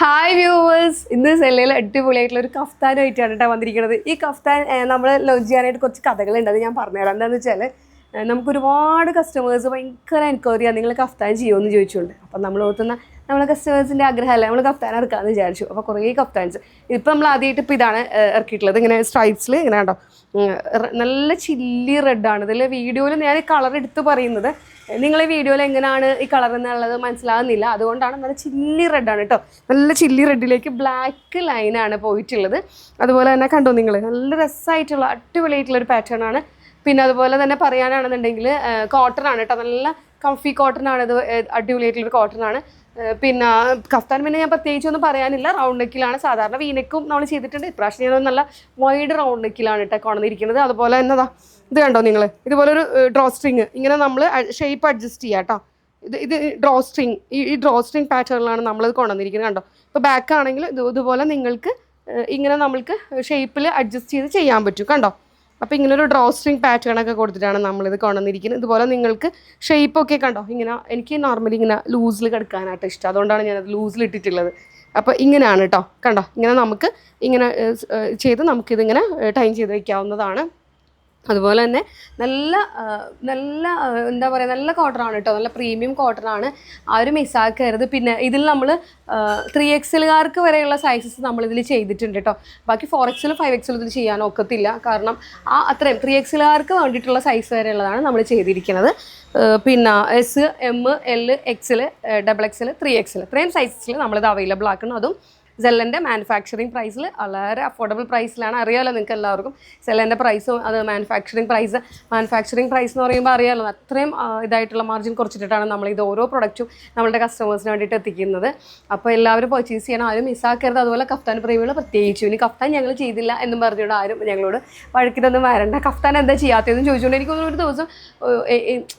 Hi viewers ഇന്ന് സെല്ലയിൽ അടിപൊളിയായിട്ടുള്ള ഒരു കഫ്താനായിട്ടാണ് കേട്ടോ വന്നിരിക്കുന്നത്. ഈ കഫ്താൻ നമ്മൾ ലോഞ്ച് ചെയ്യാനായിട്ട് കുറച്ച് കഥകളുണ്ട്. അത് ഞാൻ പറഞ്ഞുതരാം. എന്താണെന്ന് വെച്ചാൽ നമുക്ക് ഒരുപാട് കസ്റ്റമേഴ്സ് ഭയങ്കര എൻക്വയറിയാണ് നിങ്ങൾ കഫ്താൻ ചെയ്യുമെന്ന് ചോദിച്ചുകൊണ്ട്. അപ്പം നമ്മൾ ഓർത്തുന്ന നമ്മളെ കസ്റ്റമേഴ്സിന്റെ ആഗ്രഹമല്ല? നമ്മൾ കഫ്താൻ ഇറക്കാമെന്ന് വിചാരിച്ചു. അപ്പോൾ കുറേ കഫ്താൻസ്. ഇപ്പം നമ്മൾ ആദ്യമായിട്ട് ഇപ്പോൾ ഇതാണ് ഇറക്കിയിട്ടുള്ളത്. ഇങ്ങനെ സ്ട്രൈപ്സിൽ ഇങ്ങനെ കണ്ടോ? നല്ല ചില്ലി റെഡാണ് ഇതിൽ വീഡിയോയിൽ ഞാൻ ഈ കളർ എടുത്ത് പറയുന്നത്. നിങ്ങൾ ഈ വീഡിയോയിൽ എങ്ങനെയാണ് ഈ കളർ എന്നുള്ളത് മനസ്സിലാകുന്നില്ല അതുകൊണ്ടാണ് നല്ല ചില്ലി റെഡാണ് കേട്ടോ നല്ല ചില്ലി റെഡിലേക്ക് ബ്ലാക്ക് ലൈനാണ് പോയിട്ടുള്ളത്. അതുപോലെ തന്നെ കണ്ടോ നിങ്ങൾ നല്ല രസമായിട്ടുള്ള അടിപൊളിയായിട്ടുള്ള ഒരു പാറ്റേൺ ആണ് പിന്നെ അതുപോലെ തന്നെ പറയാനാണെന്നുണ്ടെങ്കിൽ കോട്ടൺ ആണ് കേട്ടോ നല്ല കംഫി കോട്ടൺ ആണ്. ഇത് അടിപൊളിയായിട്ടുള്ളൊരു കോട്ടൺ ആണ്. പിന്നെ കഫ്താൻ പിന്നെ ഞാൻ പ്രത്യേകിച്ച് ഒന്നും പറയാനില്ല. റൗണ്ട് നെക്കിലാണ് സാധാരണ വീനക്കും നമ്മൾ ചെയ്തിട്ടുണ്ട്. ഇപ്രാവശ്യം ഞാൻ നല്ല വൈഡ് റൗണ്ട് നെക്കിലാണ് കേട്ടോ കൊണ്ടുവന്നിരിക്കുന്നത്. അതുപോലെ എന്നതാ ഇത് കണ്ടോ നിങ്ങൾ ഇതുപോലെ ഒരു ഡ്രോ സ്ട്രിങ് ഇങ്ങനെ നമ്മൾ ഷേപ്പ് അഡ്ജസ്റ്റ് ചെയ്യാം കേട്ടോ ഇത് ഇത് ഡ്രോ സ്ട്രിങ് ഈ ഡ്രോ സ്ട്രിങ് പാറ്റേണിലാണ് നമ്മളിത് കൊണ്ടുവന്നിരിക്കുന്നത് കണ്ടോ? ഇപ്പോൾ ബാക്ക് ആണെങ്കിൽ ഇത് ഇതുപോലെ നിങ്ങൾക്ക് ഇങ്ങനെ നമ്മൾക്ക് ഷേപ്പിൽ അഡ്ജസ്റ്റ് ചെയ്ത് ചെയ്യാൻ പറ്റും. കണ്ടോ? അപ്പോൾ ഇങ്ങനെ ഒരു ഡ്രോ സ്ട്രിങ് പാറ്റേൺ ഒക്കെ കൊടുത്തിട്ടാണ് നമ്മളിത് കൊണ്ടുവന്നിരിക്കുന്നത്. ഇതുപോലെ നിങ്ങൾക്ക് ഷേപ്പ് ഒക്കെ കണ്ടോ? ഇങ്ങനെ എനിക്ക് നോർമലി ഇങ്ങനെ ലൂസിൽ കിടക്കാനായിട്ട് ഇഷ്ടം. അതുകൊണ്ടാണ് ഞാനത് ലൂസിൽ ഇട്ടിട്ടുള്ളത്. അപ്പോൾ ഇങ്ങനെയാണ് കേട്ടോ കണ്ടോ? ഇങ്ങനെ നമുക്ക് ഇങ്ങനെ ചെയ്ത് നമുക്കിതിങ്ങനെ ടൈം ചെയ്ത് വയ്ക്കാവുന്നതാണ് അതുപോലെ തന്നെ നല്ല നല്ല എന്താ പറയുക നല്ല കോട്ടൺ ആണ് കേട്ടോ നല്ല പ്രീമിയം കോട്ടൺ ആണ്. ആരും മിസ്സാക്കരുത് പിന്നെ ഇതിൽ നമ്മൾ ത്രീ എക്സലുകാർക്ക് വരെയുള്ള സൈസസ് നമ്മളിതിൽ ചെയ്തിട്ടുണ്ട് കേട്ടോ ബാക്കി ഫോർ എക്സലും ഫൈവ് എക്സലും ഇതിൽ ചെയ്യാൻ ഒക്കത്തില്ല. കാരണം ആ അത്രയും ത്രീ എക്സലുകാർക്ക് വേണ്ടിയിട്ടുള്ള സൈസ് വരെയുള്ളതാണ് നമ്മൾ ചെയ്തിരിക്കുന്നത്. പിന്നെ S M L XL double XL three XL ഇത്രയും സൈസസിൽ നമ്മളിത് അവൈലബിൾ ആക്കണം അതും സെല്ലന്റെ മാനുഫാക്ചറിങ് പ്രൈസിൽ വളരെ അഫോർഡബിൾ പ്രൈസിലാണ് അറിയാമല്ലോ നിങ്ങൾക്ക് എല്ലാവർക്കും? സെല്ലന്റെ പ്രൈസും അത് മാനുഫാക്ചറിങ് പ്രൈസ് മാനുഫാക്ചറിങ് പ്രൈസ് എന്ന് പറയുമ്പോൾ അറിയാമല്ലോ അത്രയും ഇതായിട്ടുള്ള മാർജിൻ കുറച്ചിട്ടിട്ടാണ് നമ്മൾ ഇത് ഓരോ പ്രൊഡക്റ്റും നമ്മളുടെ കസ്റ്റമേഴ്സിന് വേണ്ടിയിട്ട് എത്തിക്കുന്നത്. അപ്പോൾ എല്ലാവരും പർച്ചേസ് ചെയ്യണം. ആരും മിസ്സാക്കരുത് അതുപോലെ കഫ്താൻ പ്രേമികൾ പ്രത്യേകിച്ചു ഇനി കഫ്താൻ ഞങ്ങൾ ചെയ്തില്ല എന്നും പറഞ്ഞുകൊണ്ട് ആരും ഞങ്ങളോട് വഴക്കിട്ടൊന്നും വരണ്ട. കഫ്താൻ എന്താ ചെയ്യാത്തതെന്ന് ചോദിച്ചുകൊണ്ട് എനിക്ക് ഒരു ദിവസം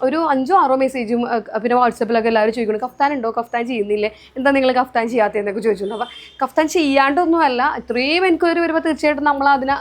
ഒരു അഞ്ചോ ആറോ മെസ്സേജും പിന്നെ വാട്സപ്പിലൊക്കെ എല്ലാവരും ചോദിക്കുന്നു കഫ്താൻ ഉണ്ടോ? കഫ്താൻ ചെയ്യുന്നില്ലേ? എന്താ നിങ്ങൾ കഫ്താൻ ചെയ്യാത്തതെന്നൊക്കെ ചോദിച്ചിട്ടുണ്ട് അപ്പോൾ കഫ്താൻ ചെയ്യാണ്ടൊന്നുമല്ല. ഇത്രയും എൻക്വയറി വരുമ്പോൾ തീർച്ചയായിട്ടും നമ്മൾ അതിനെ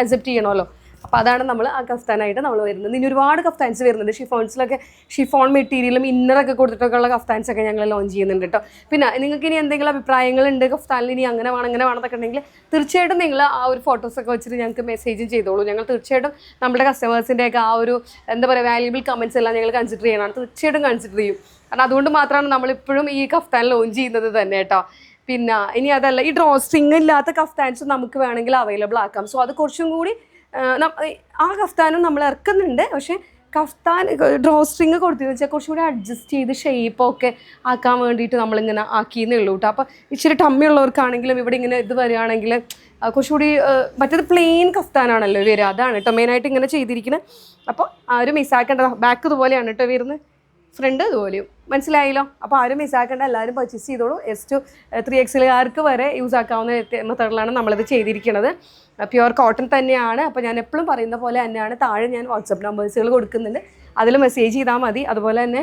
അക്സെപ്റ്റ് ചെയ്യണമല്ലോ. അപ്പോൾ അതാണ് നമ്മൾ ആ കഫ്താനായിട്ട് നമ്മൾ വരുന്നത്. ഇനി ഒരുപാട് കഫ്താൻസ് വരുന്നുണ്ട്. ഷിഫോൺസിലൊക്കെ ഷിഫോൺ മെറ്റീരിയലും ഇന്നറൊക്കെ കൊടുത്തിട്ടൊക്കെ ഉള്ള കഫ്താൻസ് ഒക്കെ ഞങ്ങൾ ലോഞ്ച് ചെയ്യുന്നുണ്ട് കേട്ടോ. പിന്നെ നിങ്ങൾക്ക് ഇനി എന്തെങ്കിലും അഭിപ്രായങ്ങളുണ്ട് കഫ്താനിൽ ഇനി അങ്ങനെ വേണം അങ്ങനെ വേണമെന്നൊക്കെ ഉണ്ടെങ്കിൽ തീർച്ചയായിട്ടും നിങ്ങൾ ആ ഒരു ഫോട്ടോസൊക്കെ വെച്ചിട്ട് ഞങ്ങൾക്ക് മെസ്സേജും ചെയ്തോളൂ. ഞങ്ങൾ തീർച്ചയായിട്ടും നമ്മുടെ കസ്റ്റമേഴ്സിന്റെയൊക്കെ ആ ഒരു എന്താ പറയുക വാല്യുബിൾ കമൻസ് എല്ലാം ഞങ്ങൾ കൺസിഡർ ചെയ്യണം. തീർച്ചയായിട്ടും കൺസിഡർ ചെയ്യും. കാരണം അതുകൊണ്ട് മാത്രമാണ് നമ്മളിപ്പോഴും ഈ കഫ്താൻ ലോഞ്ച് ചെയ്യുന്നത് തന്നെ കേട്ടോ. പിന്നെ ഇനി അതല്ല ഈ ഡ്രോ സ്ട്രിങ് ഇല്ലാത്ത കഫ്താൻസ് നമുക്ക് വേണമെങ്കിൽ അവൈലബിൾ ആക്കാം. സോ അത് കുറച്ചും കൂടി ആ, കഫ്താനും നമ്മൾ ഇറക്കുന്നുണ്ട്. പക്ഷേ കഫ്താൻ ഡ്രോ സ്ട്രിങ് കൊടുത്തെന്ന് വെച്ചാൽ കുറച്ചും കൂടി അഡ്ജസ്റ്റ് ചെയ്ത് ഷേപ്പൊക്കെ ആക്കാൻ വേണ്ടിയിട്ട് നമ്മളിങ്ങനെ ആക്കിയെന്നേ ഉള്ളൂ കേട്ടോ അപ്പോൾ ഇച്ചിരി ടമ്മിയുള്ളവർക്കാണെങ്കിലും ഇവിടെ ഇങ്ങനെ ഇത് വരികയാണെങ്കിൽ കുറച്ചുകൂടി ആ, മറ്റേത് പ്ലെയിൻ കഫ്താനാണല്ലോ വരിക. അതാണ് കേട്ടോ മെയിനായിട്ട് ഇങ്ങനെ ചെയ്തിരിക്കുന്നത്. അപ്പോൾ ആരും മിസ്സാക്കേണ്ട ബാക്ക് ഇതുപോലെയാണ് കേട്ടോ വരുന്നത്. ഫ്രണ്ട് ഇതുപോലെയും മനസ്സിലായല്ലോ? അപ്പോൾ ആരും മിസ്സാക്കേണ്ട എല്ലാവരും പർച്ചേസ് ചെയ്തോളൂ. എസ് ടു ത്രീ എക്സിലുകാർക്ക് വരെ യൂസ് ആക്കാവുന്ന മെത്തേഡിലാണ് നമ്മളിത് ചെയ്തിരിക്കുന്നത് പ്യുവർ കോട്ടൺ തന്നെയാണ്. അപ്പോൾ ഞാൻ എപ്പോഴും പറയുന്ന പോലെ തന്നെയാണ്. താഴെ ഞാൻ വാട്സപ്പ് നമ്പേഴ്സുകൾ കൊടുക്കുന്നുണ്ട്. അതിൽ മെസ്സേജ് ചെയ്താൽ മതി. അതുപോലെ തന്നെ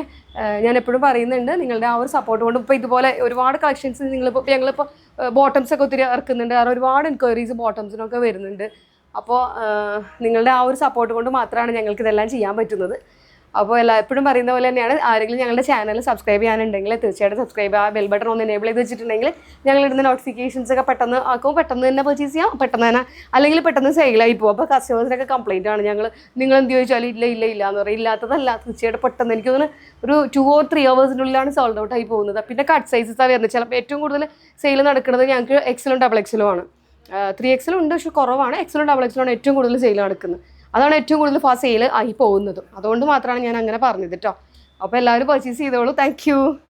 ഞാൻ എപ്പോഴും പറയുന്നുണ്ട് നിങ്ങളുടെ ആ ഒരു സപ്പോർട്ട് കൊണ്ട് ഇപ്പോൾ ഇതുപോലെ ഒരുപാട് കളക്ഷൻസ് നിങ്ങളിപ്പോൾ ഞങ്ങളിപ്പോൾ ബോട്ടംസ് ഒക്കെ ഒത്തിരി ഇറക്കുന്നുണ്ട്. കാരണം ഒരുപാട് എൻക്വയറീസ് ബോട്ടംസിനൊക്കെ വരുന്നുണ്ട്. അപ്പോൾ നിങ്ങളുടെ ആ ഒരു സപ്പോർട്ട് കൊണ്ട് മാത്രമാണ് ഞങ്ങൾക്ക് ഇതെല്ലാം ചെയ്യാൻ പറ്റുന്നത്. അപ്പോൾ എല്ലാ എപ്പോഴും പറയുന്ന പോലെ തന്നെയാണ്. ആരെങ്കിലും ഞങ്ങളുടെ ചാനൽ സബ്സ്ക്രൈബ് ചെയ്യാനുണ്ടെങ്കിൽ തീർച്ചയായിട്ടും സബ്സ്ക്രൈബ് ആ ബെൽ ബട്ടൺ ഒന്ന് എനേബിൾ ചെയ്ത് വെച്ചിട്ടുണ്ടെങ്കിൽ ഞങ്ങൾ ഇടുന്ന നോട്ടിഫിക്കേഷൻസ് ഒക്കെ പെട്ടെന്ന് ആക്കും. പെട്ടെന്ന് തന്നെ പർച്ചേസ് ചെയ്യാം. പെട്ടെന്ന് തന്നെ അല്ലെങ്കിൽ പെട്ടെന്ന് സെയിലായി പോകും. അപ്പോൾ കസ്റ്റമേഴ്സിനൊക്കെ കംപ്ലൈന്റ് ആണ്. ഞങ്ങൾ നിങ്ങൾ എന്ത് ചോദിച്ചാലും ഇല്ല ഇല്ല ഇല്ല എന്ന് പറയും. ഇല്ലാത്തതല്ല. തീർച്ചയായിട്ടും പെട്ടെന്ന് എനിക്ക് തോന്നുന്നു ഒരു ടു ഓർ ത്രീ അവേഴ്സിനുള്ളിലാണ് സോൾഡ് ഔട്ട് ആയി പോകുന്നത്. പിന്നെ കട്ട് സൈസസാണ് വരുന്നത്. ചിലപ്പോൾ ഏറ്റവും കൂടുതൽ സെയിൽ നടക്കുന്നത് ഞങ്ങൾക്ക് എക്സലും ഡബിൾ എക്സലും ആണ്. ത്രീ എക്സലും ഉണ്ട് പക്ഷെ കുറവാണ്. എക്സലും ഡബിൾ എക്സലും ആണ് ഏറ്റവും കൂടുതൽ സെയിൽ നടക്കുന്നത്. അതാണ് ഏറ്റവും കൂടുതൽ ഫാസ്റ്റ് സെയിൽ ആയി പോകുന്നതും. അതുകൊണ്ട് മാത്രമാണ് ഞാൻ അങ്ങനെ പറഞ്ഞത് കേട്ടോ അപ്പോൾ എല്ലാവരും പർച്ചേസ് ചെയ്തോളൂ. താങ്ക്